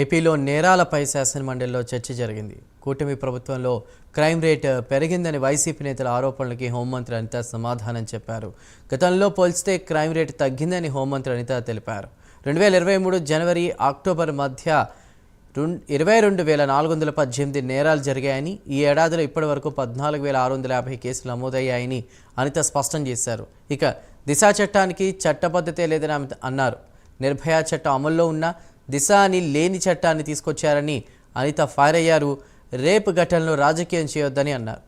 ఏపీలో నేరాలపై శాసనమండలిలో చర్చ జరిగింది. కూటమి ప్రభుత్వంలో క్రైమ్ రేట్ పెరిగిందని వైసీపీ నేతల ఆరోపణలకి హోంమంత్రి అనిత సమాధానం చెప్పారు. గతంలో పోల్చితే క్రైమ్ రేట్ తగ్గిందని హోంమంత్రి అనిత తెలిపారు. రెండు వేల ఇరవై మూడు జనవరి అక్టోబర్ మధ్య ఇరవై రెండు వేల నాలుగు వందల పద్దెనిమిది నేరాలు జరిగాయని ఈ ఏడాదిలో ఇప్పటి వరకు పద్నాలుగు వేల ఆరు వందల యాభై కేసులు నమోదయ్యాయని అనిత స్పష్టం చేశారు. ఇక దిశా చట్టానికి చట్టబద్ధతే లేదని ఆమె అన్నారు. నిర్భయ చట్టం అమల్లో ఉన్న దిశ అని లేని చట్టాన్ని తీసుకొచ్చారని అనిత ఫైర్ అయ్యారు. రేపు ఘటనలో రాజకీయం చేయొద్దని అన్నారు.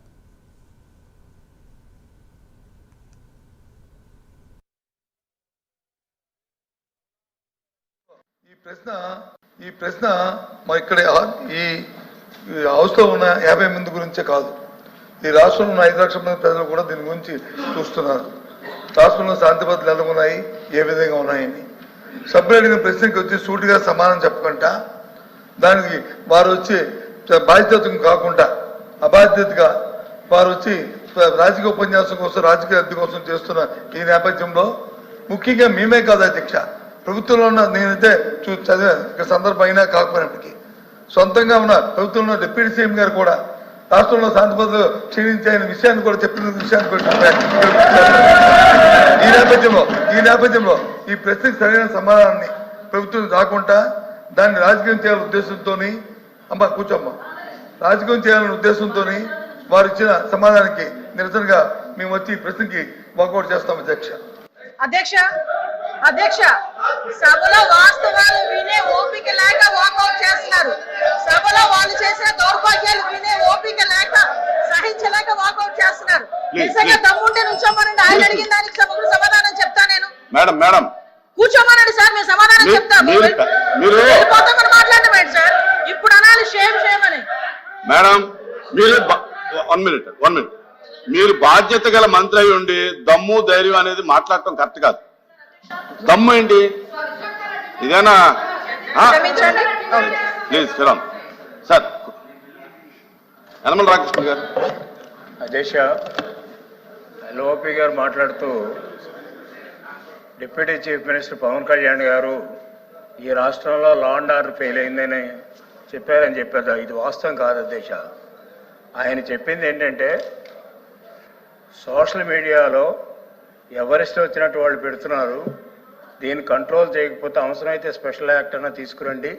ఈ ప్రశ్న ఈ ప్రశ్న మా ఇక్కడ ఈ ఈ హౌస్లో ఉన్న యాభై మంది గురించే కాదు. ఈ రాష్ట్రంలో ఉన్న ఐదు లక్షల మంది ప్రజలు కూడా దీని గురించి చూస్తున్నారు. రాష్ట్రంలో శాంతి భద్రతలు ఎలా ఉన్నాయి? ఏ విధంగా ఉన్నాయని. సభ్యులు అడిగిన ప్రశ్నకి వచ్చి సూటిగా సమాధానం చెప్పకుండా దానికి వారు వచ్చి బాధ్యత కాకుండా అబాధ్యతగా వారు వచ్చి రాజకీయ ఉపన్యాసం కోసం రాజకీయ అద్దె కోసం చేస్తున్న ఈ నేపథ్యంలో ముఖ్యంగా మేమే కాదు అధ్యక్ష. ప్రభుత్వంలో ఉన్న నేనైతే చూ చదివా సందర్భం అయినా కాకపోయినప్పటికీ సొంతంగా ఉన్న ప్రభుత్వంలో ఉన్న డిప్యూటీ సీఎం గారు కూడా రాష్ట్రంలో శాంతి భద్రతలు విషయాన్ని కూడా చెప్పిన విషయాన్ని కూడా ఈ నేపథ్యంలో ఈ నేపథ్యంలో ఈ ప్రశ్నకు సరైన సమాధానాన్ని ప్రభుత్వం రాకుండా దాన్ని రాజకీయం చేయాలనే ఉద్దేశంతో అమ్మ కూర్చోమ్మ. రాజకీయం చేయాలనే ఉద్దేశంతో వారు ఇచ్చిన సమాధానానికి నిరసనగా మేము వచ్చి ఈ ప్రశ్నకి వాకౌట్ చేస్తాం అధ్యక్ష. అధ్యక్ష అధ్యక్ష సభలో వాస్తవాలు వినే ఓపిక లేక వాకౌట్ చేస్తున్నారు సభలో వాళ్ళు చేసిన దౌర్భాగ్యాలు వినే ఓపిక లేక సహించలేక వాకౌట్ చేస్తున్నారు Please, నిజంగా please. దమ్ముంటే నుంచోమనండి ఆయన అడిగిన దానికి సమగ్ర సమాధానం చెప్తా నేను మేడం మేడం. కూర్చోమనండి సార్ మేము సమాధానం చెప్తాము. మీరు- మాట్లాడమేంటి సార్. ఇప్పుడు అనాలి షేమ్ షేమ్ అని. మేడం మీరు వన్ మినిట్ వన్ మినిట్. మీరు బాధ్యత గల మంత్రి అయి ఉండి దమ్ము ధైర్యం అనేది మాట్లాడటం కరెక్ట్ కాదు. దమ్ము ఏంటి? ఇదేనా. ప్లీజ్ ఫిరామ్ సార్ యనమల రామకృష్ణ గారు. అధ్యక్ష లోపి గారు మాట్లాడుతూ deputy chief minister Pawan Kalyan garu ఈ రాష్ట్రంలో లా అండ్ ఆర్డర్ ఫెయిల్ అయిందని చెప్పారని చెప్పారు ఇది వాస్తవం కాదు అధ్యక్ష. ఆయన చెప్పింది ఏంటంటే సోషల్ మీడియాలో ఎవరిష్టం వచ్చినట్టు వాళ్ళు పెడుతున్నారు దీన్ని కంట్రోల్ చేయకపోతే అవసరమైతే స్పెషల్ యాక్ట్ అన్న తీసుకురండి.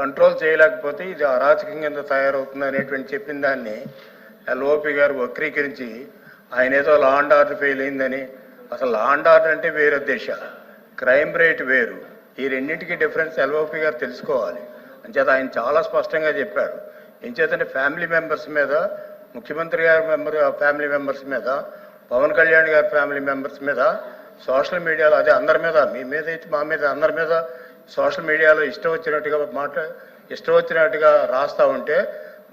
కంట్రోల్ చేయలేకపోతే ఇది అరాచకం కింద తయారవుతుంది అనేటువంటి చెప్పిన దాన్ని ఎల్ఓపి గారు వక్రీకరించి ఆయన ఏదో లా అండ్ ఆర్డర్ ఫెయిల్ అయిందని అసలు లా అండ్ ఆర్డర్ అంటే వేరే దేశ క్రైమ్ రేట్ వేరు. ఈ రెండింటికి డిఫరెన్స్ ఎల్ఓపి గారు తెలుసుకోవాలి. అంచేత ఆయన చాలా స్పష్టంగా చెప్పారు. ఎంచేతంటే ఫ్యామిలీ మెంబర్స్ మీద ముఖ్యమంత్రి గారి మెంబర్ ఫ్యామిలీ మెంబర్స్ మీద పవన్ కళ్యాణ్ గారి ఫ్యామిలీ మెంబర్స్ మీద సోషల్ మీడియాలో అదే అందరి మీద మీ మీద అయితే మా మీద అందరి మీద సోషల్ మీడియాలో ఇష్టం వచ్చినట్టుగా మాట ఇష్టం వచ్చినట్టుగా రాస్తా ఉంటే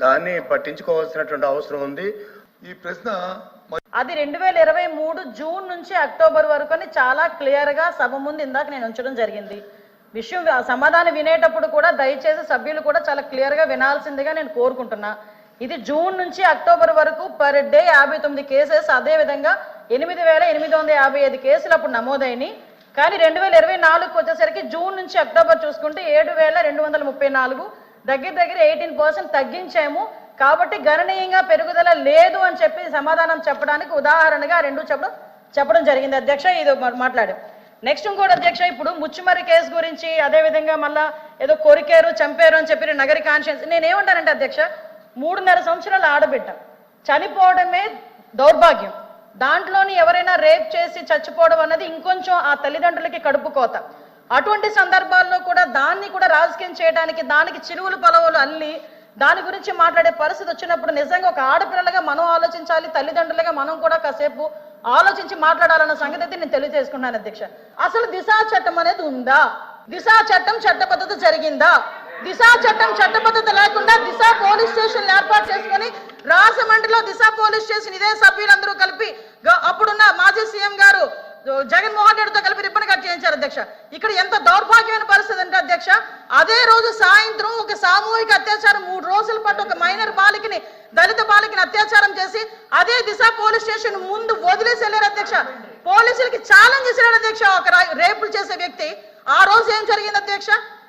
దాన్ని పట్టించుకోవాల్సినటువంటి అవసరం ఉంది. ఈ ప్రశ్న అది రెండు వేల ఇరవై మూడు జూన్ నుంచి అక్టోబర్ వరకు అని చాలా క్లియర్గా సభ ముందు ఇందాక నేను ఉంచడం జరిగింది. విషయం సమాధానం వినేటప్పుడు కూడా దయచేసి సభ్యులు కూడా చాలా క్లియర్గా వినాల్సిందిగా నేను కోరుకుంటున్నా. ఇది జూన్ నుంచి అక్టోబర్ వరకు పర్ డే యాభై తొమ్మిది కేసెస్ అదే విధంగా ఎనిమిది వేల ఎనిమిది వందల యాభై ఐదు కేసులు అప్పుడు నమోదైనవి కానీ రెండు వేల ఇరవై నాలుగుకి వచ్చేసరికి జూన్ నుంచి అక్టోబర్ చూసుకుంటే ఏడు వేల రెండు వందల ముప్పై నాలుగు దగ్గర దగ్గర ఎయిటీన్ పర్సెంట్ తగ్గించాము. కాబట్టి గణనీయంగా పెరుగుదల లేదు అని చెప్పి సమాధానం చెప్పడానికి ఉదాహరణగా రెండు చెప్పడం చెప్పడం జరిగింది. అధ్యక్ష ఇది మా- నెక్స్ట్ ఇంకోటి అధ్యక్ష ఇప్పుడు ముచ్చుమరి కేసు గురించి అదేవిధంగా మళ్ళా ఏదో కొరికారు చంపారు అని చెప్పి నగరి కాన్షియన్స్ నేనేమంటానంటే అధ్యక్ష మూడున్నర సంవత్సరాలు ఆడబిడ్డ. చనిపోవడమే దౌర్భాగ్యం. దాంట్లోని ఎవరైనా రేప్ చేసి చచ్చిపోవడం అన్నది ఇంకొంచెం ఆ తల్లిదండ్రులకి కడుపు కోత. అటువంటి సందర్భాల్లో కూడా దాన్ని కూడా రాజకీయం చేయడానికి దానికి చిరువులు పొలవులు అల్లి దాని గురించి మాట్లాడే పరిస్థితి వచ్చినప్పుడు నిజంగా ఒక ఆడపిల్లలుగా మనం ఆలోచించాలి తల్లిదండ్రులుగా మనం కూడా కాసేపు ఆలోచించి మాట్లాడాలన్న సంగతి అయితే నేను తెలియజేసుకున్నాను అధ్యక్ష. అసలు దిశా చట్టం అనేది ఉందా? దిశా చట్టం చట్టబద్ధత జరిగిందా? దిశా చట్టం చట్టబద్ధత లేకుండా దిశ పోలీస్ స్టేషన్ ఏర్పాటు చేసుకొని రాజమండ్రిలో దిశ పోలీస్ స్టేషన్ ఇదే సభ్యులందరూ కలిపి అప్పుడున్న మాజీ సీఎం గారు జగన్మోహన్ రెడ్డితో కలిపి రిబ్బన్ కట్ చేయించారు అధ్యక్ష. ఇక్కడ ఎంత దౌర్భాగ్యమైన పరిస్థితి అంటే అధ్యక్ష అదే రోజు సాయంత్రం ఒక సామూహిక అత్యాచారం మూడు రోజుల పాటు ఒక మైనర్ బాలికని దళిత బాలికని అత్యాచారం చేసి అదే దిశ పోలీస్ స్టేషన్ ముందు వదిలేసి వెళ్ళారు అధ్యక్ష. పోలీసులకి ఛాలెంజ్ చేశారు అధ్యక్ష ఒక రేపులు చేసే వ్యక్తి. ఆ రోజు ఏం జరిగింది అధ్యక్ష?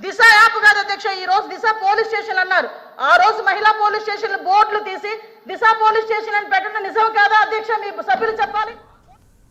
దిశ యాప్ కాదు అధ్యక్ష ఈ రోజు దిశ పోలీస్ స్టేషన్ అన్నారు. ఆ రోజు మహిళా పోలీస్ స్టేషన్ బోర్డులు తీసి దిశ పోలీస్ స్టేషన్ అని పెట్టడం నిజం కాదా అధ్యక్ష? మీ సభ్యులు చెప్పాలి.